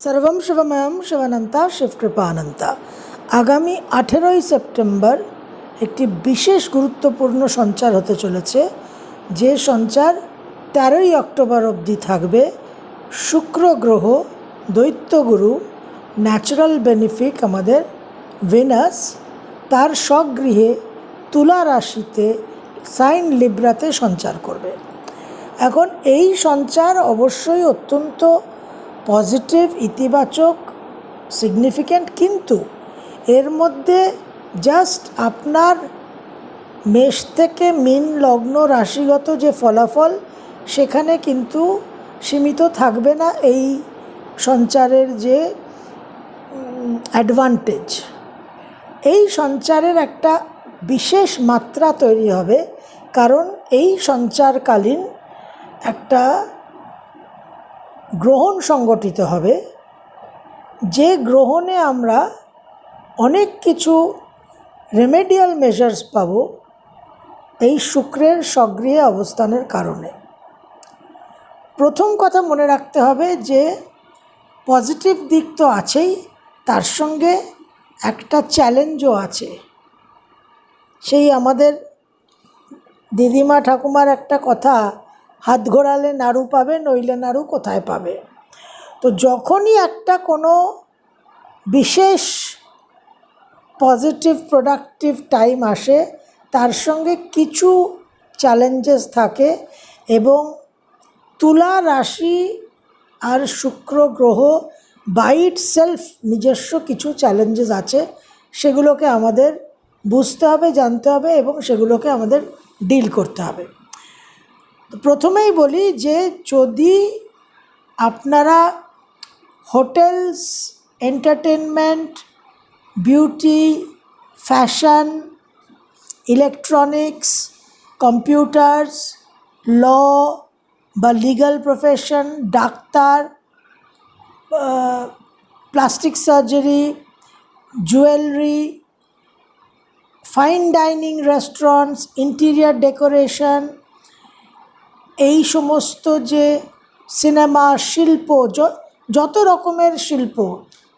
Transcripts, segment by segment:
সর্বম শিবময়ম শিবানন্তা শিবকৃপানন্তা আগামী আঠেরোই সেপ্টেম্বর একটি বিশেষ গুরুত্বপূর্ণ সঞ্চার হতে চলেছে। যে সঞ্চার তেরোই অক্টোবর অবধি থাকবে। শুক্র গ্রহ দৈত্যগুরু ন্যাচারাল বেনিফিক আমাদের ভেনাস তার স্বগৃহে তুলা রাশিতে সাইন লিব্রাতে সঞ্চার করবে। এখন এই সঞ্চার অবশ্যই অত্যন্ত পজিটিভ, ইতিবাচক সিগনিফিক্যান্ট কিন্তু এর মধ্যে জাস্ট আপনার মেষ থেকে মিন লগ্ন রাশিগত যে ফলাফল, সেখানে কিন্তু সীমিত থাকবে না এই সঞ্চারের যে অ্যাডভান্টেজ এই সঞ্চারের একটা বিশেষ মাত্রা তৈরি হবে, কারণ এই সঞ্চারকালীন একটা গ্রহণ সংগঠিত হবে। যে গ্রহণে আমরা অনেক কিছু রেমেডিয়াল মেজার্স পাব এই শুক্রের সক্রিয় অবস্থানের কারণে। প্রথম কথা মনে রাখতে হবে যে পজিটিভ দিক তো আছেই, তার সঙ্গে একটা চ্যালেঞ্জও আছে। সেই আমাদের দিদিমা ঠাকুমার একটা কথা হাত ঘোরালে নাড়ু পাবে, নইলে নাড়ু কোথায় পাবে? তো যখনই একটা কোনো বিশেষ পজিটিভ প্রোডাক্টিভ টাইম আসে, তার সঙ্গে কিছু চ্যালেঞ্জেস থাকে এবং তুলা রাশি আর শুক্র গ্রহ বাইট সেলফ নিজস্ব কিছু চ্যালেঞ্জেস আছে, সেগুলোকে আমাদের বুঝতে হবে, জানতে হবে এবং সেগুলোকে আমাদের ডিল করতে হবে। প্রথমেই বলি যে যদি আপনারা hotels entertainment beauty, fashion, electronics, computers, law বা legal profession, doctor plastic surgery, jewellery, fine dining restaurants, interior decoration এই সমস্ত যে সিনেমা, শিল্প যত রকমের শিল্প,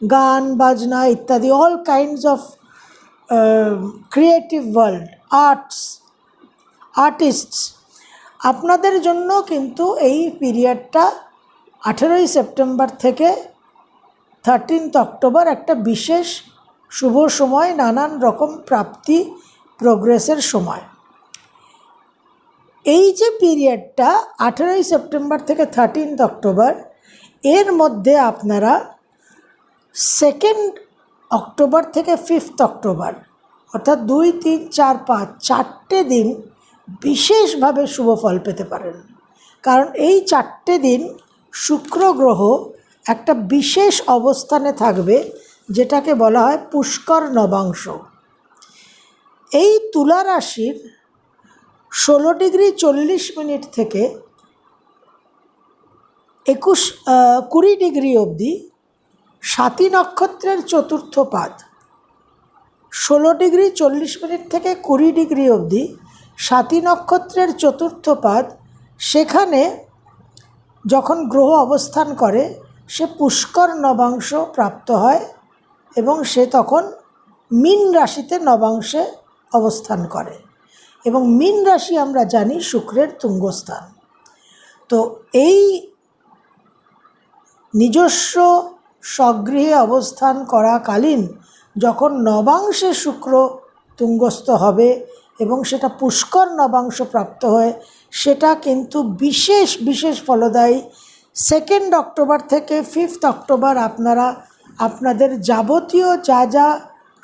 গান, বাজনা ইত্যাদি all kinds of creative world arts artists আপনাদের জন্য কিন্তু এই পিরিয়ডটা আঠেরোই সেপ্টেম্বর থেকে থার্টিনথ অক্টোবর একটা বিশেষ শুভ সময়, নানান রকম প্রাপ্তি প্রোগ্রেসের সময়। এই যে পিরিয়ডটা আঠেরোই সেপ্টেম্বর থেকে থার্টিনথ অক্টোবর, এর মধ্যে আপনারা সেকেন্ড অক্টোবর থেকে ফিফথ অক্টোবর, অর্থাৎ দুই, তিন, চার, পাঁচ, চারটে দিন বিশেষভাবে শুভ ফল পেতে পারেন। কারণ এই চারটে দিন শুক্র গ্রহ একটা বিশেষ অবস্থানে থাকবে, যেটাকে বলা হয় পুষ্কর নবাংশ। এই তুলা রাশির ষোলো ডিগ্রি চল্লিশ মিনিট থেকে একুশ কুড়ি ডিগ্রি অবধি সাতী নক্ষত্রের চতুর্থ পাদ। ষোলো ডিগ্রি চল্লিশ মিনিট থেকে কুড়ি ডিগ্রি অবধি সাতী নক্ষত্রের চতুর্থ পাদ, সেখানে যখন গ্রহ অবস্থান করে, সে পুষ্কর নবাংশ প্রাপ্ত হয় এবং সে তখন মীন রাশিতে নবাংশে অবস্থান করে। এবং মীন রাশি আমরা জানি শুক্রের তুঙ্গস্থান। তো এই নিজস্ব স্বগৃহে অবস্থান করাকালীন যখন নবাংশে শুক্র তুঙ্গস্থ হবে এবং সেটা পুষ্কর নবাংশ প্রাপ্ত হয়, সেটা কিন্তু বিশেষ বিশেষ ফলদায়ী। সেকেন্ড অক্টোবর থেকে ফিফথ অক্টোবর আপনারা, আপনাদের যাবতীয় যা যা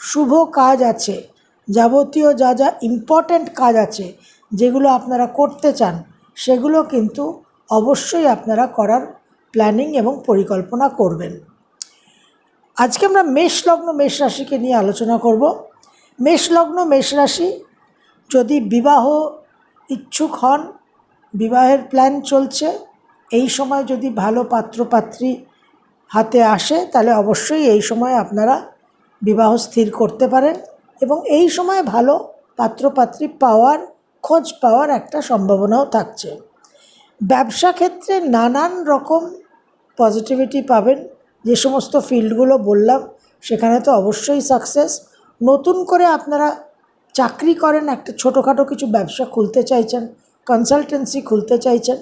শুভ কাজ আছে যাবতীয় যা যা ইম্পর্ট্যান্ট কাজ আছে, যেগুলো আপনারা করতে চান, সেগুলো কিন্তু অবশ্যই আপনারা করার প্ল্যানিং এবং পরিকল্পনা করবেন। আজকে আমরা মেষ লগ্ন, মেষ রাশিকে নিয়ে আলোচনা করব। মেষ লগ্ন, মেষ রাশি যদি বিবাহ ইচ্ছুক হন, বিবাহের প্ল্যান চলছে, এই সময় যদি ভালো পাত্রপাত্রী হাতে আসে, তাহলে অবশ্যই এই সময় আপনারা বিবাহ স্থির করতে পারেন। এবং এই সময় ভালো পাত্রপাত্রী পাওয়ার, খোঁজ পাওয়ার একটা সম্ভাবনাও থাকছে। ব্যবসা ক্ষেত্রে নানান রকম পজিটিভিটি পাবেন। যে সমস্ত ফিল্ডগুলো বললাম, সেখানে তো অবশ্যই সাকসেস নতুন করে আপনারা চাকরি করেন, একটা ছোটোখাটো কিছু ব্যবসা খুলতে চাইছেন কনসালটেন্সি খুলতে চাইছেন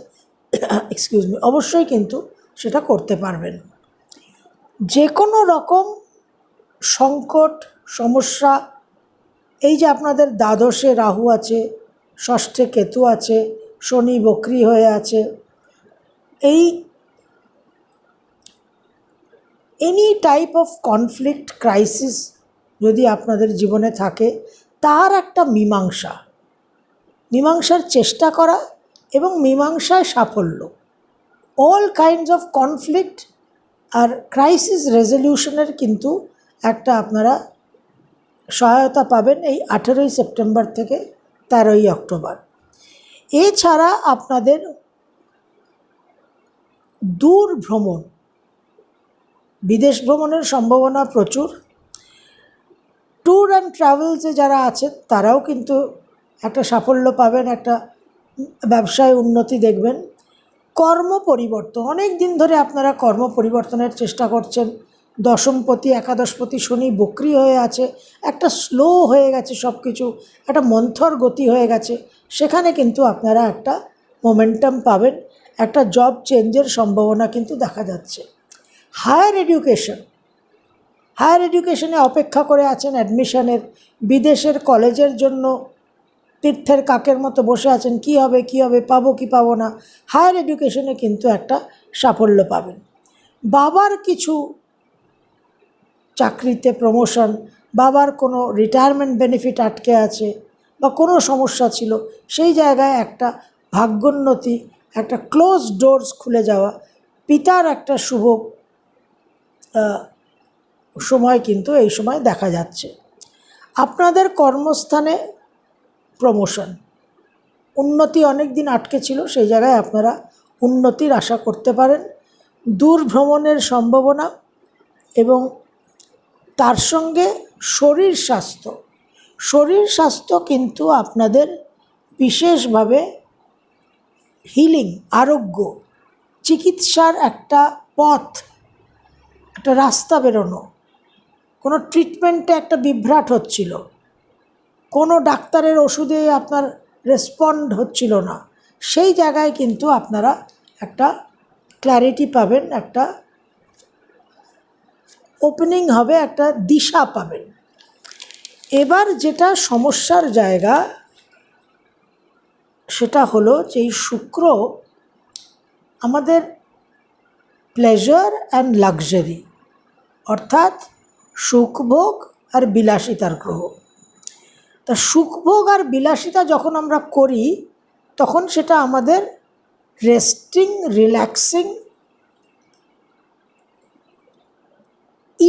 এক্সকিউজ মি অবশ্যই কিন্তু সেটা করতে পারবেন। যে কোনো রকম সংকট, সমস্যা এই যে আপনাদের দ্বাদশে রাহু আছে, ষষ্ঠে কেতু আছে, শনি বক্রি হয়ে আছে, এই any type of conflict crisis যদি আপনাদের জীবনে থাকে, তার একটা মীমাংসা। মীমাংসার চেষ্টা করা এবং মীমাংসায় সাফল্য। অল কাইন্ডস অফ কনফ্লিক্ট আর ক্রাইসিস রেজলিউশনের কিন্তু একটা আপনারা সহায়তা পাবেন এই আঠেরোই সেপ্টেম্বর থেকে তেরোই অক্টোবর। এছাড়া আপনাদের দূর ভ্রমণ, বিদেশ ভ্রমণের সম্ভাবনা প্রচুর। ট্যুর অ্যান্ড ট্রাভেলসে যারা আছেন, তারাও কিন্তু একটা সাফল্য পাবেন, একটা ব্যবসায় উন্নতি দেখবেন। কর্ম পরিবর্তন, অনেক দিন ধরে আপনারা কর্ম পরিবর্তনের চেষ্টা করছেন। দশমপতি, একাদশপতি শনি বক্রি হয়ে আছে। একটা স্লো হয়ে গেছে সব কিছু একটা মন্থর গতি হয়ে গেছে। সেখানে কিন্তু আপনারা একটা মোমেন্টাম পাবেন, একটা জব চেঞ্জের সম্ভাবনা কিন্তু দেখা যাচ্ছে। হায়ার এডুকেশন হায়ার এডুকেশনে অপেক্ষা করে আছেন অ্যাডমিশনের বিদেশের কলেজের জন্য। তীর্থের কাকের মতো বসে আছেন, কি হবে কি হবে, পাবো কি পাবো না। হায়ার এডুকেশনে কিন্তু একটা সাফল্য পাবেন। বাবার কিছু চাকরিতে প্রমোশন বাবার কোনো রিটায়ারমেন্ট বেনিফিট আটকে আছে বা কোনো সমস্যা ছিল, সেই জায়গায় একটা ভাগ্যোন্নতি, একটা ক্লোজ ডোরস খুলে যাওয়া, পিতার একটা শুভ সময় কিন্তু এই সময় দেখা যাচ্ছে। আপনাদের কর্মস্থানে প্রমোশন উন্নতি অনেক দিন আটকে ছিল, সেই জায়গায় আপনারা উন্নতির আশা করতে পারেন। দূর ভ্রমণের সম্ভাবনা এবং তার সঙ্গে শরীর স্বাস্থ্য। শরীর স্বাস্থ্য কিন্তু আপনাদের বিশেষভাবে হিলিং আরোগ্য, চিকিৎসার একটা পথ, একটা রাস্তা বেরোনো। কোনো ট্রিটমেন্টে একটা বিভ্রাট হচ্ছিল। কোনো ডাক্তারের ওষুধে আপনার রেসপন্ড হচ্ছিল না। সেই জায়গায় কিন্তু আপনারা একটা ক্ল্যারিটি পাবেন, একটা ওপেনিং হবে একটা দিশা পাবেন। এবার যেটা সমস্যার জায়গা, সেটা হলো যে এই শুক্র আমাদের প্লেজার অ্যান্ড লাক্সারি অর্থাৎ সুখভোগ আর বিলাসিতার গ্রহ। তা সুখভোগ আর বিলাসিতা যখন আমরা করি, তখন সেটা আমাদের resting relaxing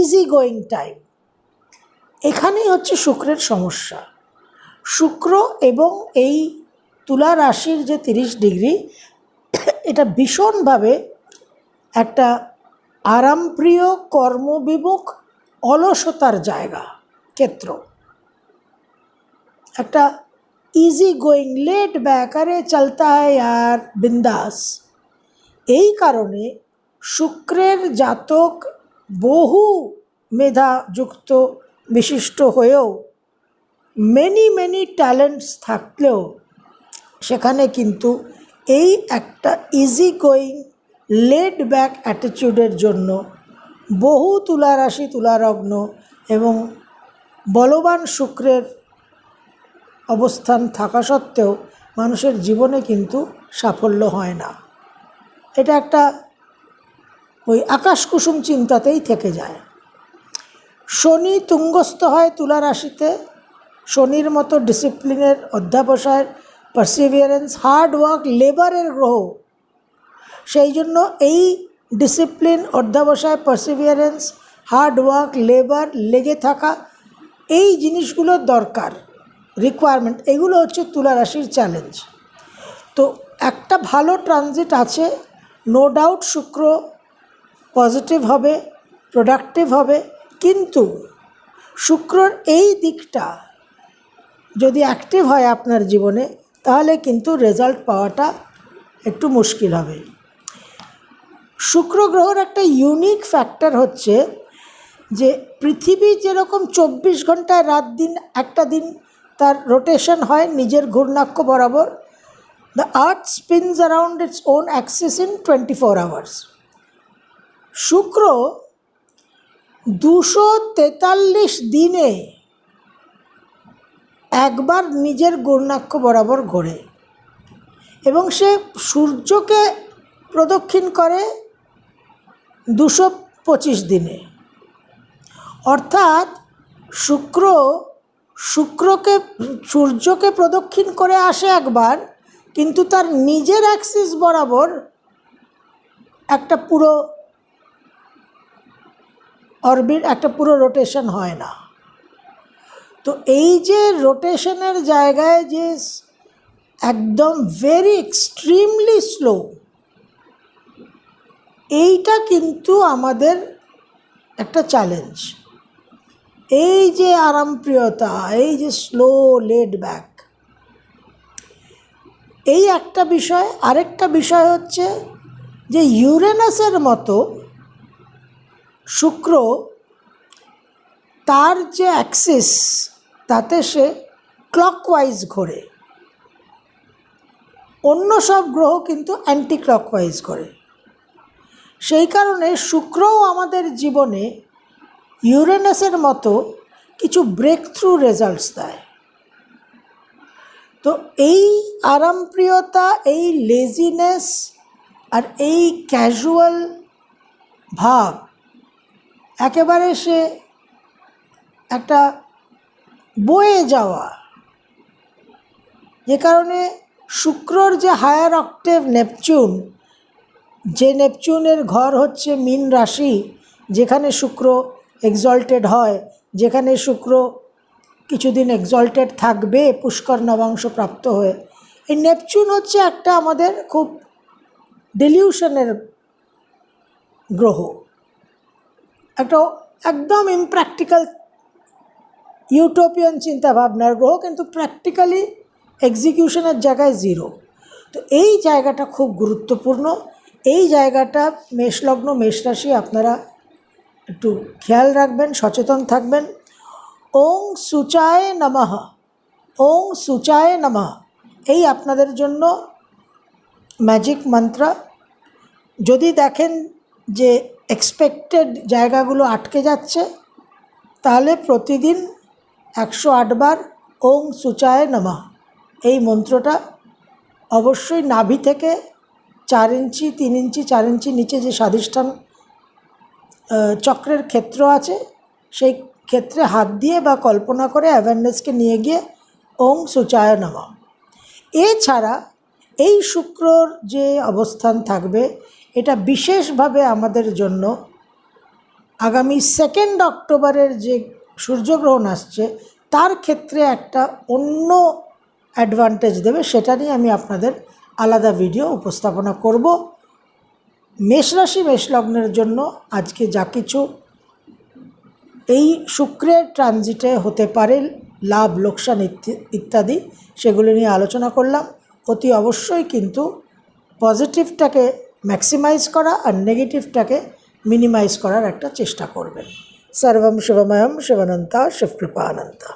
easy going time এখানেই হচ্ছে শুক্রের সমস্যা। শুক্র এবং এই তুলা রাশির যে তিরিশ ডিগ্রি, এটা ভীষণভাবে একটা আরামপ্রিয়, কর্মবিমুখ, অলসতার জায়গা, ক্ষেত্র। একটা ইজি গোয়িং লেট ব্যাক আরে চলতা হয় আর বিন্দাস। এই কারণে শুক্রের জাতক বহু মেধাযুক্ত বিশিষ্ট হয়েও মেনি মেনি ট্যালেন্টস থাকলেও সেখানে কিন্তু এই একটা ইজি গোয়িং লেড ব্যাক অ্যাটিচিউডের জন্য বহু তুলারাশি, তুলারগ্ন এবং বলবান শুক্রের অবস্থান থাকা সত্ত্বেও মানুষের জীবনে কিন্তু সাফল্য হয় না। এটা একটা ওই আকাশ কুসুম চিন্তাতেই থেকে যায়। শনি তুঙ্গস্থ হয় তুলা রাশিতে। শনির মতো ডিসিপ্লিনের অধ্যাবসায়ের পারসিভিয়ারেন্স হার্ড ওয়ার্ক লেবারের গ্রহ। সেই জন্য এই ডিসিপ্লিন অধ্যাবসায় পারসিভিয়ারেন্স হার্ড ওয়ার্ক লেবার লেগে থাকা এই জিনিসগুলো দরকার। রিকোয়ারমেন্ট এগুলো হচ্ছে তুলা রাশির চ্যালেঞ্জ তো একটা ভালো ট্রানজিট আছে নো ডাউট শুক্র পজিটিভ হবে প্রোডাক্টিভ হবে, কিন্তু শুক্রর এই দিকটা যদি অ্যাক্টিভ হয় আপনার জীবনে, তাহলে কিন্তু রেজাল্ট পাওয়াটা একটু মুশকিল হবে। শুক্র গ্রহর একটা ইউনিক ফ্যাক্টর হচ্ছে যে পৃথিবী যেরকম চব্বিশ ঘন্টায় রাত দিন, একটা দিন তার রোটেশন হয় নিজের ঘূর্ণাক্ষ বরাবর the earth spins around its own axis in twenty four hours শুক্র দুশো তেতাল্লিশ দিনে একবার নিজের গৌর্ণাক্ষ বরাবর ঘোরে এবং সে সূর্যকে প্রদক্ষিণ করে দুশো পঁচিশ দিনে। অর্থাৎ শুক্র, শুক্রকে, সূর্যকে প্রদক্ষিণ করে আসে একবার, কিন্তু তার নিজের অ্যাক্সিস বরাবর একটা পুরো অরবিট একটা পুরো রোটেশন হয় না। তো এই যে রোটেশনের জায়গায় যে একদম ভেরি এক্সট্রিমলি স্লো এইটা কিন্তু আমাদের একটা চ্যালেঞ্জ এই যে আরামপ্রিয়তা, এই যে স্লো লেড ব্যাক এই একটা বিষয়। আরেকটা বিষয় হচ্ছে যে ইউরেনাসের মতো শুক্র তার যে অ্যাক্সিস তাতে সে ক্লকওয়াইজ ঘোরে। অন্য সব গ্রহ কিন্তু অ্যান্টি ক্লকওয়াইজ ঘোরে। সেই কারণে শুক্রও আমাদের জীবনে ইউরেনাসের মতো কিছু ব্রেক থ্রু রেজাল্টস দেয়। তো এই আরামপ্রিয়তা, এই লেজিনেস আর এই ক্যাজুয়াল ভাব একেবারে সে একটা বয়ে যাওয়া। যে কারণে শুক্রর যে হায়ার অক্টেভ নেপচুন, যে নেপচুনের ঘর হচ্ছে মীন রাশি, যেখানে শুক্র এক্সল্টেড হয়, যেখানে শুক্র কিছুদিন এক্সল্টেড থাকবে, পুষ্কর নবাংশ প্রাপ্ত হয়ে। এই নেপচুন হচ্ছে একটা আমাদের খুব ডেলিউশনের গ্রহ। একটা একদম ইমপ্র্যাকটিক্যাল ইউটোপিয়ান চিন্তাভাবনার গ্রহ, কিন্তু প্র্যাকটিক্যালি এক্সিকিউশনের জায়গায় জিরো তো এই জায়গাটা খুব গুরুত্বপূর্ণ। এই জায়গাটা মেষলগ্ন, মেষরাশি, আপনারা একটু খেয়াল রাখবেন, সচেতন থাকবেন। ওং সুচায় নমঃ। ওং সুচায় নমঃ। এই আপনাদের জন্য ম্যাজিক মন্ত্র যদি দেখেন যে এক্সপেক্টেড জায়গাগুলো আটকে যাচ্ছে, তাহলে প্রতিদিন একশো আটবার ওং সুচায় নমঃ। এই মন্ত্রটা অবশ্যই নাভি থেকে চার ইঞ্চি, তিন ইঞ্চি, চার ইঞ্চি নিচে যে স্বাধিষ্ঠান চক্রের ক্ষেত্র আছে, সেই ক্ষেত্রে হাত দিয়ে বা কল্পনা করে অ্যাওয়ারনেসকে নিয়ে গিয়ে ওং সুচায় নমঃ। এছাড়া এই শুক্রর যে অবস্থান থাকবে এটা বিশেষভাবে আমাদের জন্য আগামী সেকেন্ড অক্টোবরের যে সূর্যগ্রহণ আসছে, তার ক্ষেত্রে একটা অন্য অ্যাডভান্টেজ দেবে, সেটা নিয়ে আমি আপনাদের আলাদা ভিডিও উপস্থাপনা করব। মেষরাশি মেষলগ্নের জন্য আজকে যা কিছু এই শুক্রের ট্রানজিটে হতে পারে, লাভ, লোকসান ইত্য- ইত্যাদি, সেগুলো নিয়ে আলোচনা করলাম। অতি অবশ্যই কিন্তু পজিটিভটাকে ম্যাক্সিমাইজ করা আর নেগেটিভটাকে মিনিমাইজ করার একটা চেষ্টা করবেন। সর্বম শিবময়ম শিবানন্তা শিবকৃপানন্তা